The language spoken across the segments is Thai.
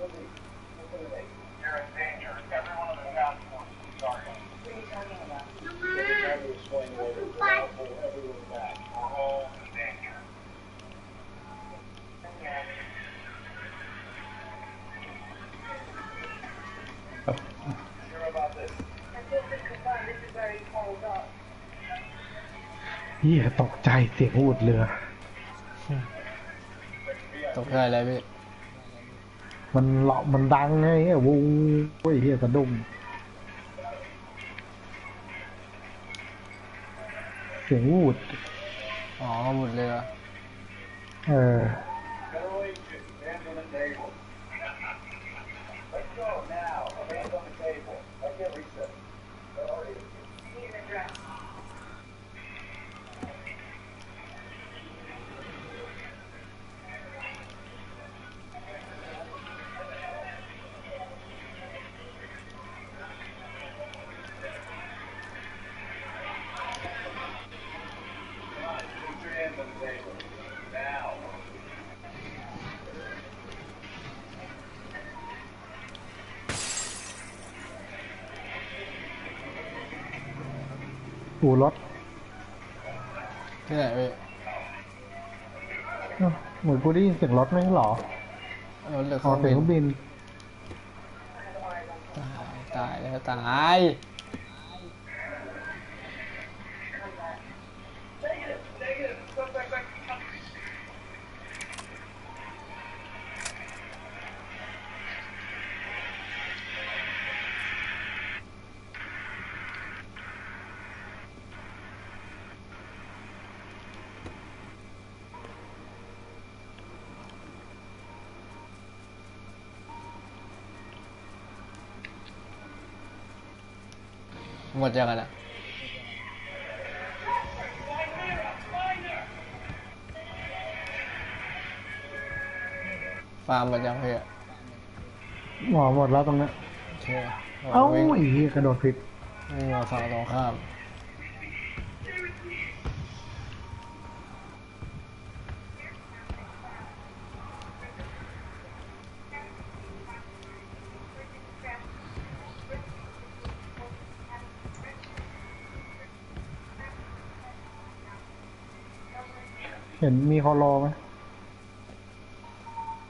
เฮียตกใจเสียงหูดเรือ ตกใจอะไรพี่ มันเหลาะมันดังไงเฮียวูโอ้ยเฮียสะดุ้งเสียงอูดอ๋อหมุดเรือเออ อูรถที่ไหนพี่เอ้าเหมือนกูได้ยินเสียงรถไม่ใช่เหรอรถเรือเคอ๋อรื่องเสียงเครื่องบินบิน ตายแล้วตาย หมดยังไงนะฟาร์มหมดยังพี่หมอหมดแล้วตรงเนี้ยโอเคเอ้าวิ่งไอ้เหี้ยกระโดดผิด วิ่งมาฝั่งตรงข้าม เห็นมีฮอลโลไหม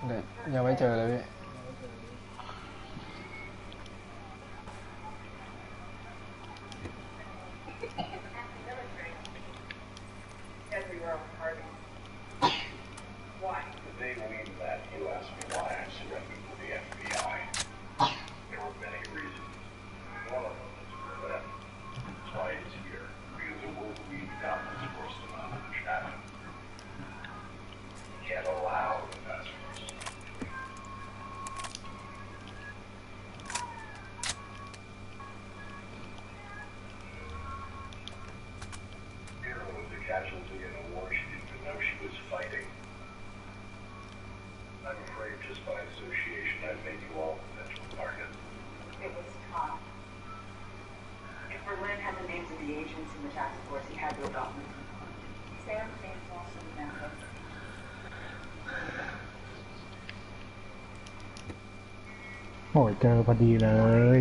เด็กยังไม่เจอเลยพี่ โอ้ยเจอพอดีเลย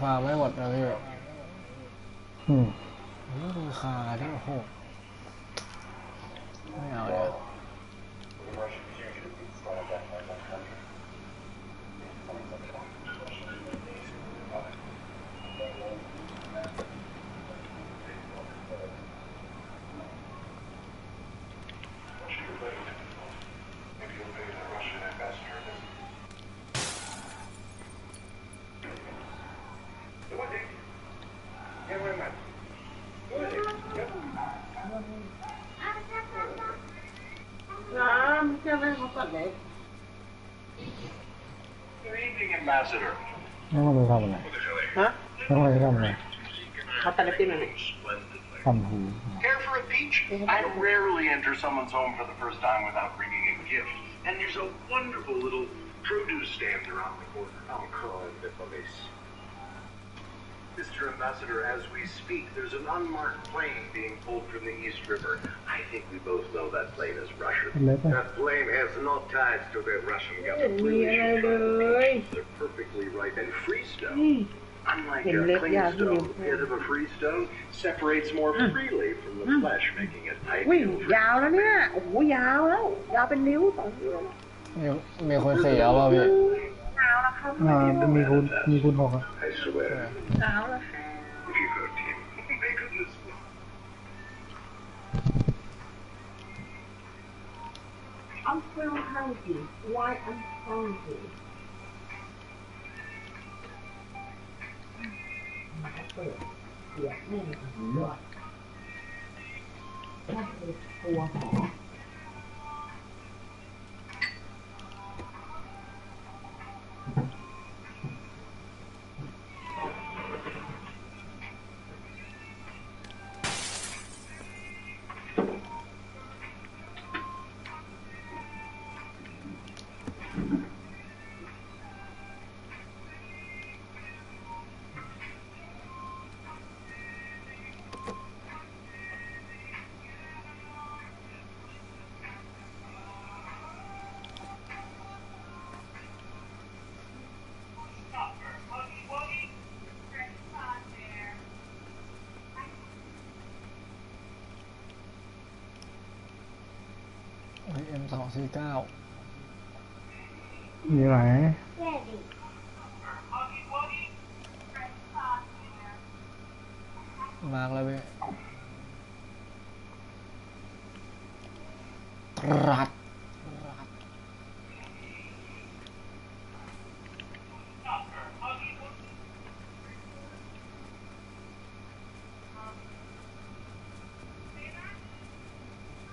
plane. าร์มไม่หมดนะพี่อืมนี่คือคาที่โอ้โหไม่เอาเลย from who? Care for a peach? I rarely enter someone's home for the first time without bringing a gift. And there's a wonderful little produce stand around the corner. I'll call the police. Mr. Ambassador, as we speak, there's an unmarked plane being pulled from the East River. I think we both know that plane is Russian. That plane has no ties to the Russian government. Yeah, boy. They're perfectly right and free stuff. Mm. unlike ห็น a เล็บ clean ยาวที่ stone, นิ้ว the pit of a freestone separates more freely from the flesh, making it อุ้ย ideal. ยาวแล้วเนี่ย โอ้โหยาวแล้ว ยาวเป็นนิ้วสองนิ้ว มีมีคนเสียเปล่าพี่ ยาวแล้วครับ อ่ามีคุณมีคุณหกอะ I swear. ยาวแล้ว If you could, team. My goodness. I'm so hungry why I'm hungry เปิดเสียงแม่งด้วยนั่น คือตัวหอเอ็ มสองสี่เก้ามีไหน Daddy. มาร์กแล้วพี่รัด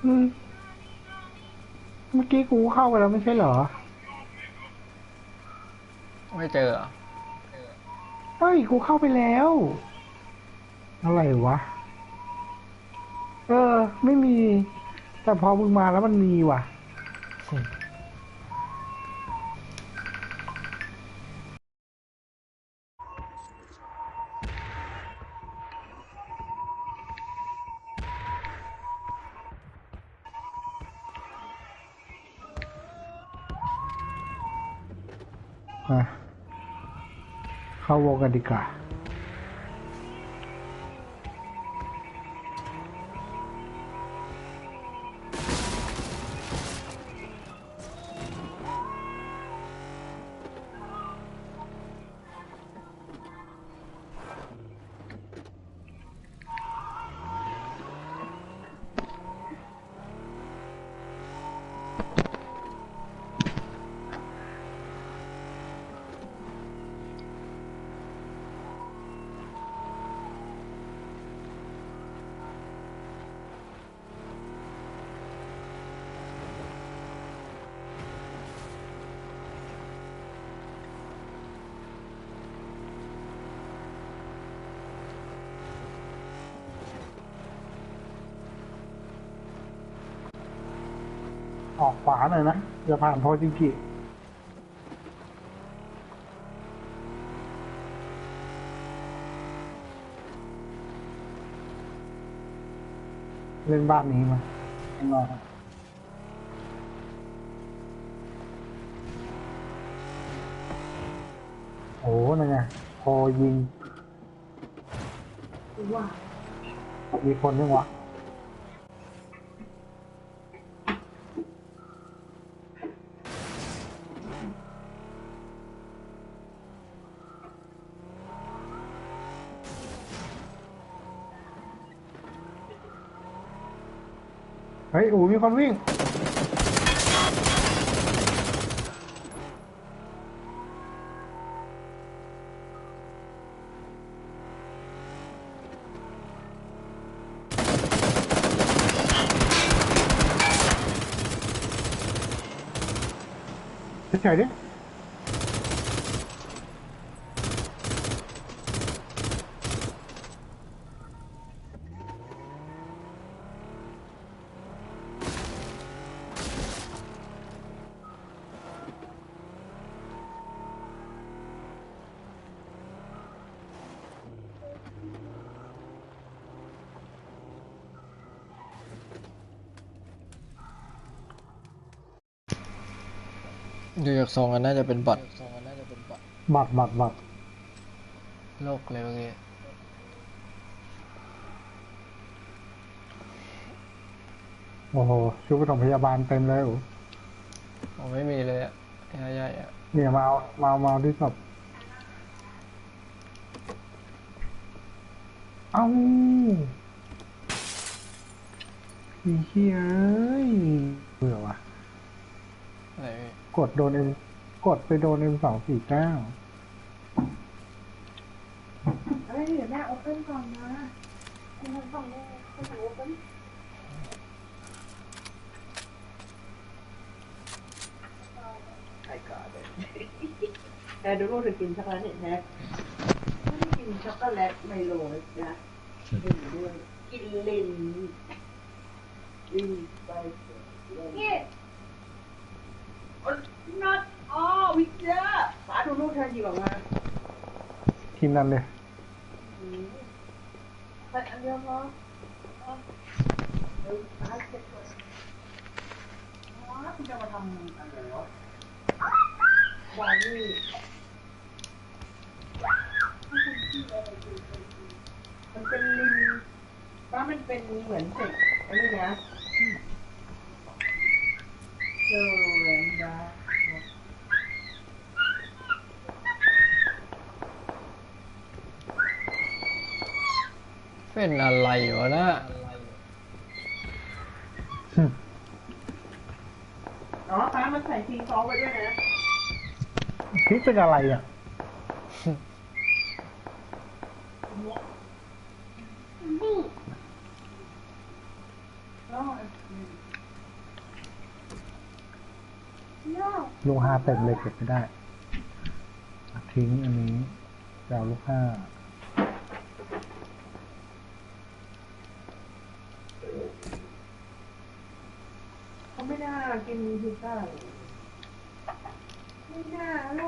อืมเมื่อ กี้กูเข้าไปแล้วไม่ใช่เหรอ ไม่เจอเหรอเฮ้ยกูเข้าไปแล้ว อะไรวะ เออ ไม่มี แต่พอมึงมาแล้วมันมีว่ะ เข้ หน่อยนะอย่าผ่านโพจิกิเล่นบ้านนี้มาข้างนอกโอ้นั่นไงพอยิง ว่า มีคนยังวะ ฮ้ยอูมีคนวิ่ง เฉยๆดิ ทรงกันน่าจะเป็นบัตรบัตรบัตรบัตรโลกเลยเมื่อกี้โอ้โหชุดปฐมพยาบาลเต็มเลยอูผมไม่มีเลยอะใหญ่ๆอะเนี่ยมาเอามาเอามาเอาที่ศพเอ้าพี่เฮ้ยเบื่อว่ะอะไรพี่ กดโดนเอ็มกดไปโดนเอ็มสองสี่เก้าเอ้ยเดี๋ยวแม่โอเพ่นก่อนนะคุณทำฝั่งแม่คุณสั่งโอเพ่นใครก่อนเลยแต่ดูลูกจะกินช็อกโกแลตเนี่ยแท็กไม่ได้กินช็อกโกแลตไมโลนะกินด้วยกินลินลินไปเนี่ย นัดอ๋อวิเจอร์ป๋าดูลูกเธอหยิบออกมาทีมนั้นเลยไปอันเดียวพอเดี๋ยวป๋าเก็บก่อนอ๋อคุณจะมาทำอะไรวะวานี่มันเป็นลิงว่ามันเป็นเหมือนเศษอันนี้นะเจอแรงดา เป็นอะไรวะนะอ๋อป้ามันใส่ซีซอสไว้ด้วยนะพี่เป็นอะไรอะอ๋อลูกห้าเต็มเลยเก็บไม่ได้ ทิ้งอันนี้จะเอาลูกห้าเขาไม่น่ากิน พิซซ่าไม่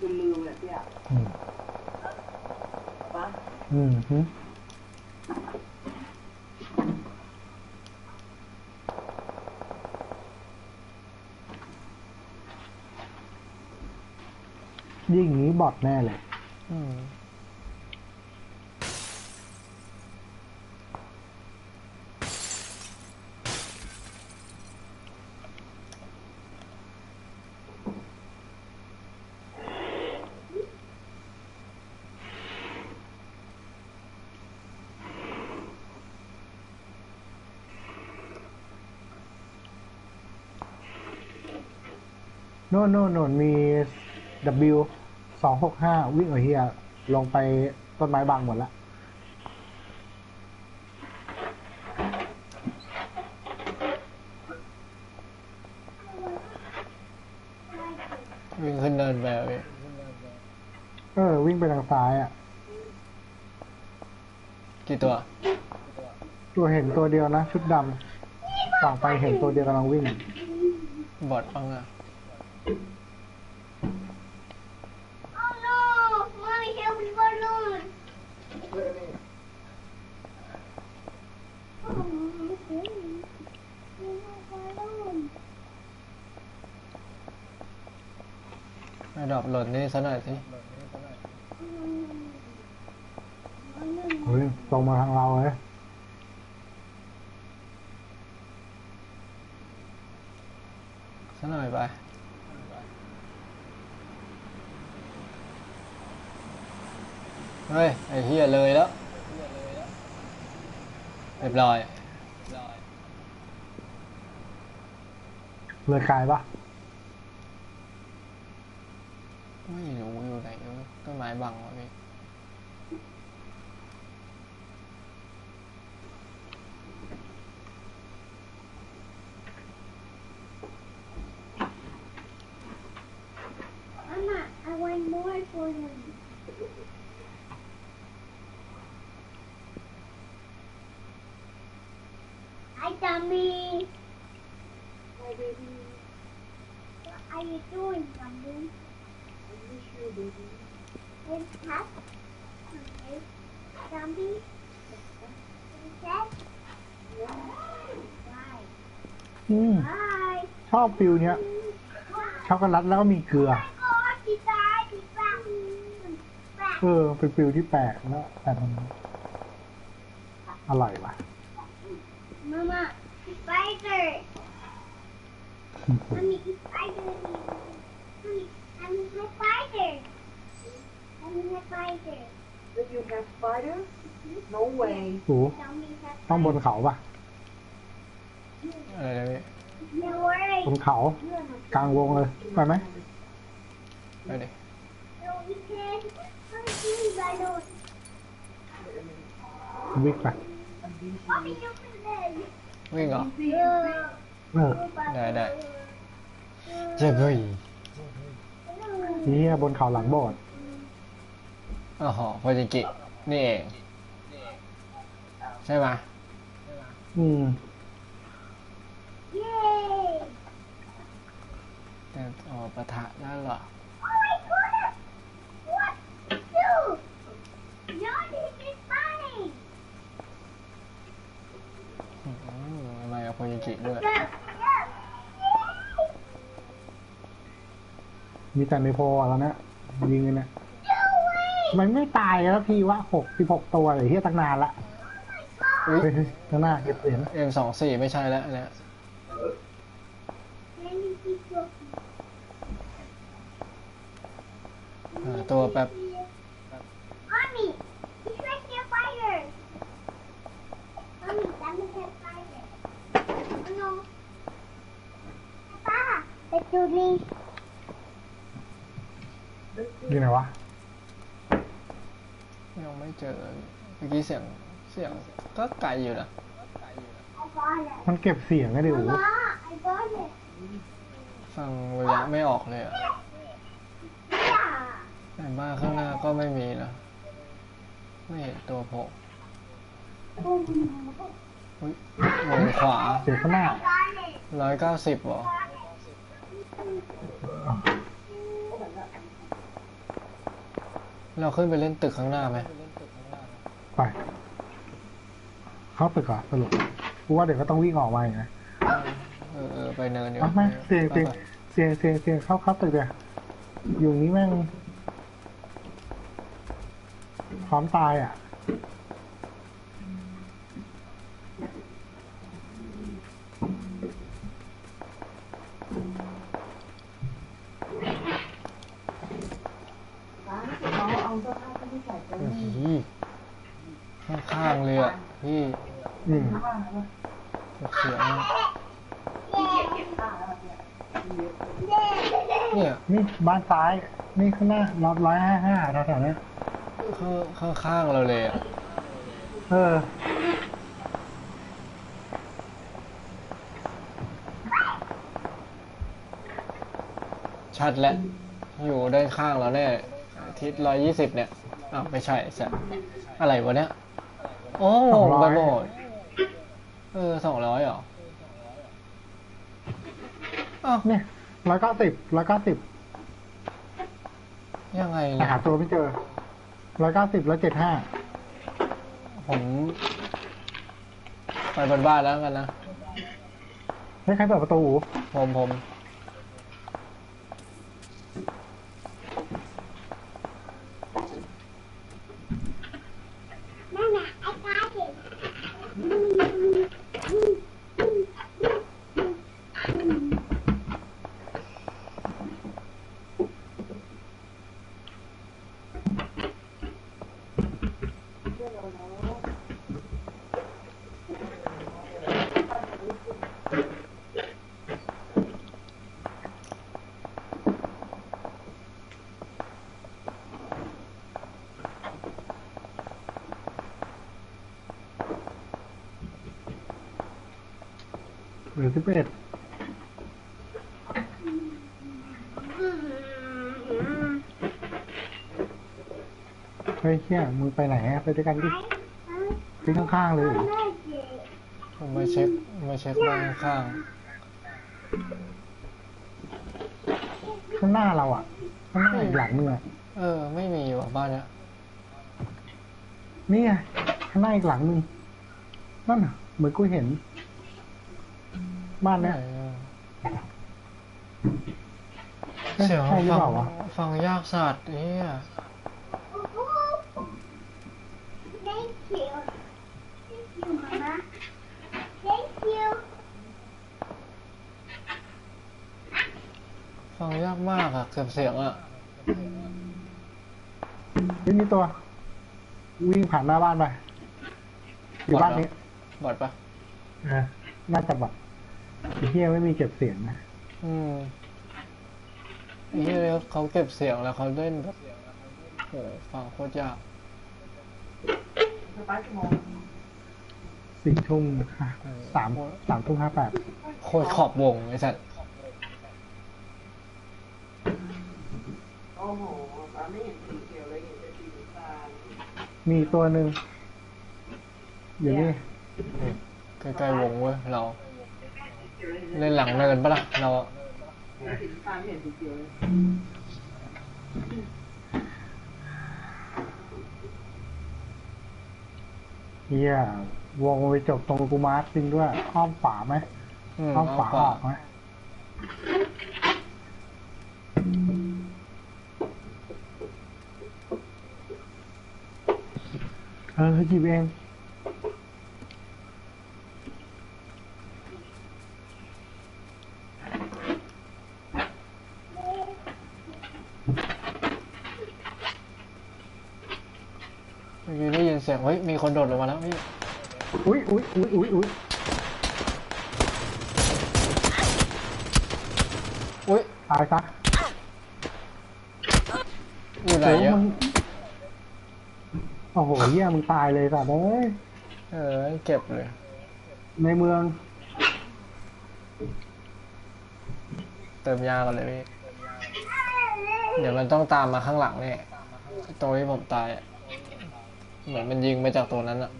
จนลืมเลยพี่อะอืมป้าอืมฮึยิ่งอย่างนี้บอดแน่เลย โน่นโน่นโน่นมี W สองหกห้าวิ่งไอเหียลงไปต้นไม้บางหมดละวิ่งขึ้นเดินไปเออ วิ่งไปทางซ้ายอะ กี่ตัว ตัวเห็นตัวเดียวนะ ชุดดำส่องไปเห็นตัวเดียวกำลังวิ่ง บอดปังอะ อ้ดอกหล่นนี่ซะหน่อยสิเฮ้ยตรงมาทางเราเลยซะหน่อยไปเฮ้ย ไอ้เฮียเลยแล้วเรียบร้อย เลยกลายปะ I want more for you. Hi, Dummy. Hi, baby. What are you doing, Dummy? I miss you, baby. Hey, Pat. Okay. Dummy. Princess. Why? อืม Hi. ชอบฟิลเนี้ย ช็อกโกแลตแล้วก็มีเกลือ เออเป็นฟิลที่แปลกแล้วแต่มันอร่อยว่ะ Mama, spider. Mommy, it's spider. Mommy, I'm a spider. I'm a spider. Did you have spider? No way. โอ้ Mommy has ต้องบนเขาปะอะไรนะพี่ No worries. บนเขา กลางวงเลย ไปไหมไปดิ วิ่งไป Mommy, you can then. วิ่งเหรอเออได้ได้เจ็บเฮ้ยนี่บนเขาหลังโบสถ์อ๋อโพจิกิ นี่เอง ใช่ไหมอืม Yay. แต่อ๋อปะทะนั่นเหรอ Oh my goodness. What? You. No, this is funny. อืมทำไม กับโพจิกิด้วย Go. Go. มีแต่ในโพลอะแล้วเนี่ยยิงกันเนี่ย No way. มันไม่ตายแล้วพี่ว่าหกสิบหกตัวเลยเฮียตั้งนานละอุ๊ยเฮ้ยเฮ้ยข้างหน้าเก็บเสียงเอ็มสองสี่ไม่ใช่แล้วอันเนี่ย Let me see you. หาตัวแป๊บ Mommy, it's like a fire. Mommy, that is a fire. Oh no. Papa, let's do this. อยู่ไหนวะยังไม่เจอเมื่อกี้เสียงเสียงก็ไกลอยู่นะ I got it. มันเก็บเสียงไงดิโอ้ Mama, I got it. ฟังระยะไม่ออกเลยอะ Yeah. แต่บ้านข้างหน้าก็ไม่มีนะ ไม่เห็นตัวโผล่อุ๊ย วงขวาเสียงข้างหน้า I got it. ร้อยเก้าสิบหรอเราขึ้นไปเล่นตึกข้างหน้าไหมไป เข้าตึกเหรอะสรุปกูว่าเดี๋ยวก็ต้องวิ่งออกมาอีกนะเออเออไปเนินอยู่เอามาเสียงเสียงเสียงเสียงเสียงเข้าเข้าตึกเดี๋ยวอยู่นี้แม่งพร้อมตายอะ เอาเอาเสื้อผ้าที่ใส่ไป อื้อหือข้างๆเลยอะ พี่ อืม เสียงอะ Yeah. เนี่ย นี่บ้าน ซ้าย นี่ข้างหน้าร้อยร้อยห้าห้าแถวๆเนี้ยข้างข้างๆเราเลยอะ เออ ชัดแล้ว อยู่ด้านข้างเราแน่ทิศร้อยยี่สิบเนี่ย อ้าว ไม่ใช่ใช่อะไรวะเนี่ย โอ้งงไปหมดเออสองร้อยเหรออ้าวเนี่ยร้อยเก้าสิบร้อยเก้าสิบ ยังไงแต่เนี่ยหาตัวไม่เจอร้อยเก้าสิบร้อยเจ็ดห้าผมไปบนบ้านแล้วกันนะไม่ใครเปิดประตูผมผม Mama, I got it. ห รือสิบเอ็ดเฮ้ยเชี่ยมึงไปไหนอะไปด้วยกันดิทิ้งข้างๆเลยผมมาเช็คมาเช็คบ้านข้างข้างหน้าเราอะข้างหน้าอีกหลังนึงอะๆเออ ไม่มีว่ะบ้านเนี้ยนี่ไงข้างหน้าอีกหลังนึงนั่นน่ะเหมือนกูเห็น บ้านไหนเนี้ยอะเอ๊ะเสียงใช่หรือฟัเปล่าวะ ฟังยากสัตว์เนี่ย Thank you. Thank you, Mama. Thank you. ฟังยากมากอะเก็บเสียงอะเฮ้ยมีตัว วิ่งผ่านหน้าบ้านไปอยู่บ้านนี้บอดปะเออน่าจะแบบ ไอ้เฮียไม่มีเก็บเสียงนะอืมไอ้เหี้ยเขาเก็บเสียงแล้วเขาเล่นแบบโหฟังโคตรยากสตาร์ทกี่โมงสี่ทุ่มค่ะสามสามทุ่มห้าแปดโคตรขอบวงไอ้สัตว์โอ้โหตอนไม่เห็นสีเขียวเลยเห็นแต่สีน้ำตาลมีตัวหนึ่งอยู่นี่ใกล้ๆวงเว้ยเราสี เขียวเลยเล่นหลังเนินปะล่ะเราอะเห็นสีน้ำตาลไม่เห็นสีเขียวเลยเฮียวงไปจบตรงกูมาร์คจริงด้วยอ้อมฝาไหมอืมอ้อมเอาฝาฝาออกไหมเออหยิบเอง เมื่อกี้ได้ยินเสียงเฮ้ย มีคนโดดลงมาแล้วพี่ อุ้ยอุ้ยอุ้ยอุ้ยอุ้ยอุ้ยตายซะอยู่ไหนโอ้อะมึงโอ้โหเฮียมึงตายเลยสัตว์เอ้ยเออเก็บเลย ในเมือง เติมยากันเลยพี่ เดี๋ยวมันต้องตามมาข้างหลังเนี่ยตรงที่ผมตายอะ เหมือนมันยิงมาจากตัวนั้นอะ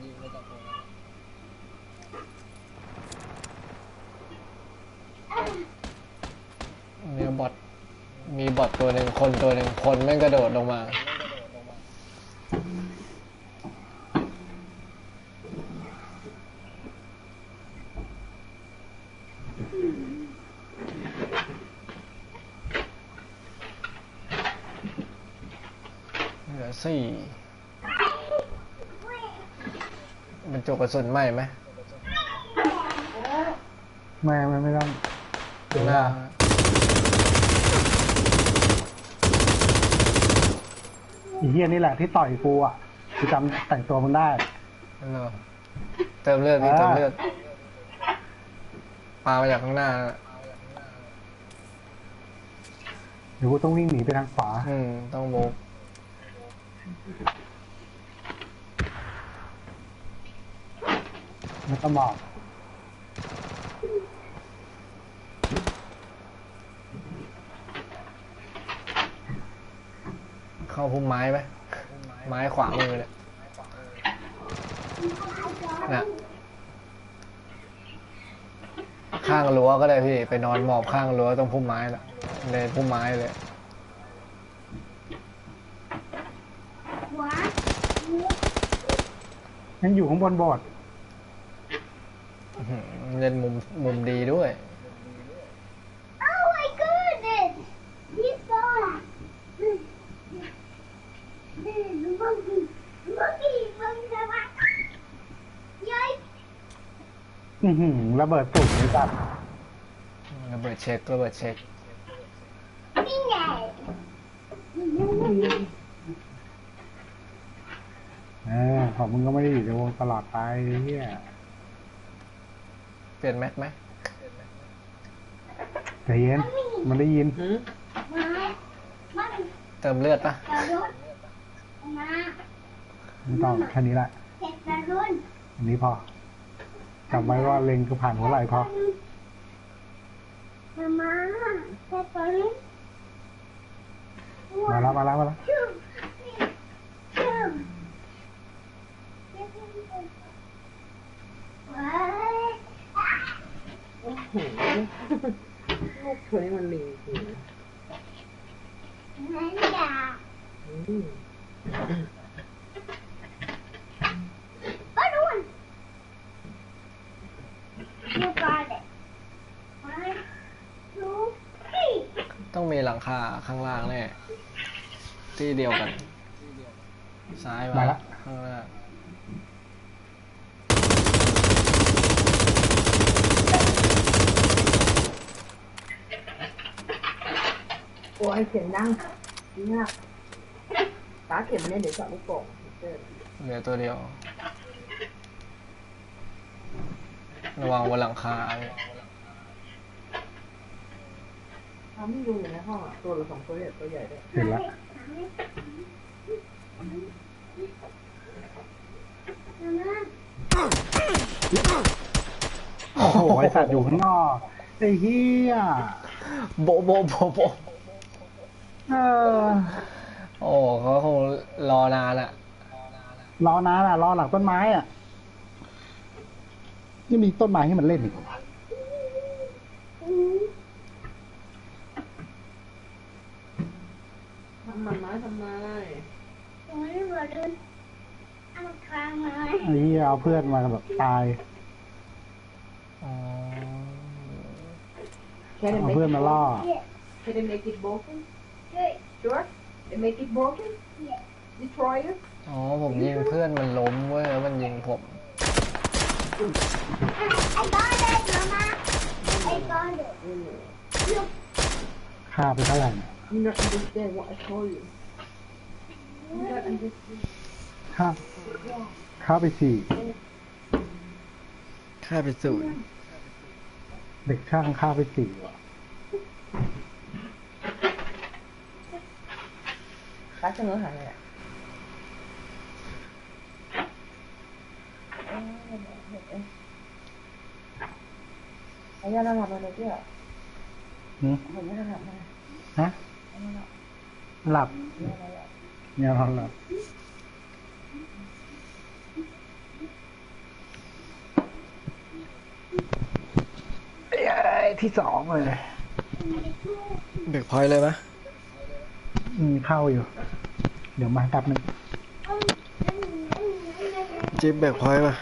มีบอทมีบอทตัวหนึ่งคนตัวหนึ่งคนแม่งกระโดดลงมา เหลือสี่มันจกก ระสุนใหม่ไหมไม่ไม่ไม่ต้องหน้าไอีเฮียนี่แหละที่ต่อยกูอะกูจำแต่งตัวมึงได้เหรอเติมเลือดพี่อ่าเติมเลือดปลามาจากข้างหน้าเดี๋ยวกูต้องวิ่งหนีไปทางขวา อืม ต้องโบก แล้วก็บอกเขเข้าพุ่มไม้ไหมไม้ขวามือเนี่ยน่ะข้างรั้วก็ได้พี่ ไปนอนหมอบข้างรั้วตรงพุ่มไม้น่ะในพุ่มไม้เลย What? ยังอยู่ข้างบนโบอดอื้อหือ เล่นมุมมุมดีด้วย Oh my goodness! He's gone. Monkey, monkey, monkey, monkey. Yikes! อื้อหือระเบิดตุ่มเลยจัดระเบิดเช็คระเบิดเช็ค Finger. เออของมึงก็ไม่ได้อยู่ในวงตลอดไปเฮีย เปลี่ยนแม็กไหมใจเย็น มันได้ยิน หืม Mommy, เติมเลือดปะ balloon. Ma, ไม่ต้องแค่นี้แหละ take balloon. อันนี้พอจำไว้ว่าเล็งคือผ่านหัวไหล่พอ Mama, take balloon. มาแล้วมาแล้วมาแล้ว Two. Two. อ้โหลูกเธอนี่มันลิงจริง Nanda. อืม Balloon. You got it. One, two, three. ต้องมีหลังคาข้างล่างแน่ที่เดียวกัน ซ้ายมามาละ ข้างหน้า โอ้ยเสียงดังดีมากตาเข็มเนี่ยเดี๋ยวเจาะลูกโป่งเจอเหลือตัวเดียว ระวังบนหลังคาเนี่ยทำให้ดูอยู่ในห้องอะตัวละสองตัวใหญ่ตัวใหญ่ด้วยเห็นแล้ว Mama. โอ้โหไอสัตว์อยู่ข้างนอกไอ้เฮียโบะโบะโบะโบะเออ โอ้เขาคงรอนานอะรอนานอะรอหลังต้นไม้อะนี่มีต้นไม้ให้มันเล่นอีกเหรอวะทำมันไม้ทำไม One balloon. I'm crying. ไอ้เฮียเอาเพื่อนมาแบบตาย อ๋อ Can they เอา make เพื่อน it มาล่อ Yes. Can they make it broken Good. Sure They make it broken Yes. Destroy it อ๋อผมยิงเพื่อนมันล้มเว้ยแล้วมันยิงผม I got it, Mama. I got it. ค่าไปเท่าไหร่เนี่ย You not understand what I told you You not understand ค่าค่าไปสี่ ค่าไปศูนย์ เด็กช่างค่าไปสี่ว่ะ ตาเสนอหาเลยอะไอ้ยาละหลับมาเลยเจ้าหลับมาฮะหลับยังนอนหลับเอ้ยที่สองเลยเบรกพอยเลยไหม อืมเข้าอยู่ เดี๋ยวมาแป๊บนึงจิ๊บแบกพอยต์ป่ะ